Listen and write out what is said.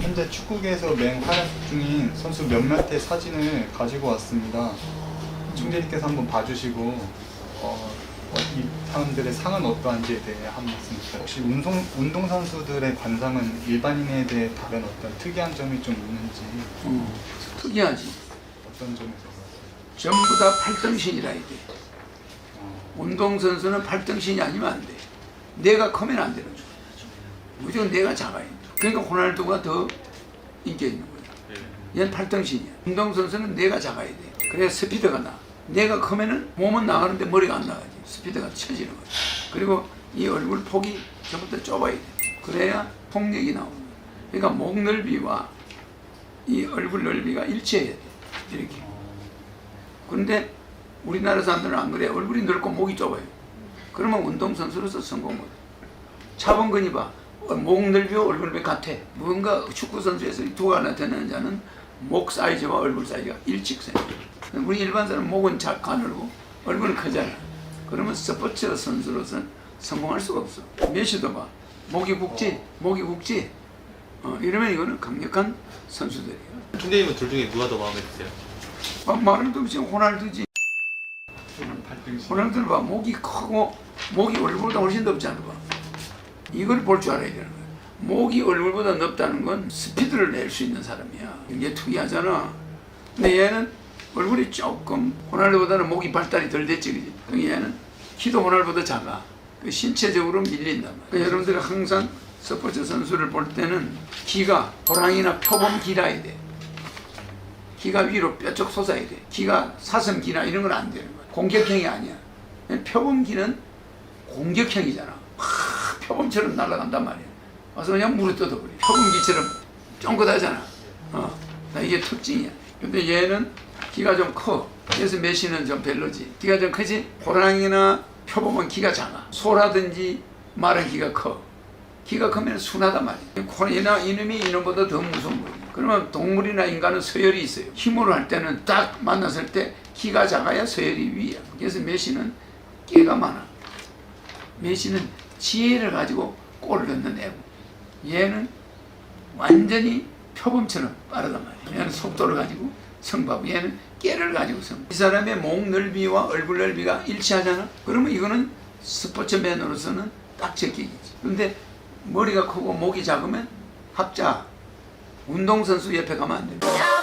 현재 축구계에서 맹활약 중인 선수 몇몇의 사진을 가지고 왔습니다. 총재님께서 한번 봐주시고 어, 어, 이 사람들의 상은 어떠한지에 대해 한 말씀 부탁드립니다. 혹시 운동, 운동 선수들의 관상은 일반인에 대해 다른 어떤 특이한 점이 좀 있는지 어, 특이하지. 어떤 점에서 전부 다 8등신이라 이게. 어, 운동선수는 8등신이 아니면 안 돼. 내가 크면 안 되는 거야. 무조건 내가 작아야 돼. 그러니까 호날두가 더 인기 있는 거야. 얘는 8등신이야. 운동선수는 내가 작아야 돼. 그래야 스피드가 나. 내가 크면은 몸은 나가는데 머리가 안 나가지. 스피드가 쳐지는 거야. 그리고 이 얼굴 폭이 전부 다 좁아야 돼. 그래야 폭력이 나오는 거야. 그러니까 목 넓이와 이 얼굴 넓이가 일치해야 돼. 이렇게. 그런데 우리나라 사람들은 안 그래. 얼굴이 넓고 목이 좁아요. 그러면 운동선수로서 성공 못 해. 차범근이 봐. 어, 목 넓이와 얼굴 넓이 같아. 뭔가 축구선수에서 이 두가 나타내는 자는 목 사이즈와 얼굴 사이즈가 일직선. 우리 일반 사람 목은 작 가늘고 얼굴은 크잖아. 그러면 스포츠 선수로서는 성공할 수가 없어. 메시도 봐. 목이 굵지, 목이 굵지. 어, 이러면 이거는 강력한 선수들이야. 총재님은 둘 중에 누가 더 마음에 드세요? 아, 말을 도 없이 호날두지. 8등신 호날두를 봐. 목이 크고 목이 얼굴보다 훨씬 넓잖아. 봐. 이걸 볼 줄 알아야 되는 거야. 목이 얼굴보다 넓다는 건 스피드를 낼 수 있는 사람이야. 이게 특이하잖아. 근데 얘는 얼굴이 조금 호날두보다는 목이 발달이 덜 됐지, 그지? 얘는 키도 호날두보다 작아. 그 신체적으로 말이야. 그러니까 여러분들이 항상 스포츠 선수를 볼 때는 기가 호랑이나 표범 기라야 돼. 기가 위로 뼈쪽 솟아야 돼. 기가 사슴 기나 이런 건 안 되는 거야. 공격형이 아니야. 표범기는 공격형이잖아. 막 표범처럼 날아간단 말이야. 와서 그냥 물에 뜯어버려. 표범기처럼 쫑긋하잖아. 어, 나 이게 특징이야. 근데 얘는 기가 좀 커. 그래서 메시는 좀 별로지. 기가 좀 크지? 호랑이나 표범은 기가 작아. 소라든지 말은 기가 커. 기가 크면 순하단 말이야. 코이나 이놈이 이놈보다 더 무서운 거야. 그러면 동물이나 인간은 서열이 있어요. 힘으로 할 때는 딱 만났을 때 키가 작아야 서열이 위야. 그래서 메시는 깨가 많아. 메시는 지혜를 가지고 골을 넣는 애고 얘는 완전히 표범처럼 빠르단 말이야. 얘는 속도를 가지고 성바고 얘는 깨를 가지고 성. 이 사람의 목 넓이와 얼굴 넓이가 일치하잖아. 그러면 이거는 스포츠맨으로서는 딱 적격이지. 근데 머리가 크고 목이 작으면 합자 운동선수 옆에 가면 안 돼.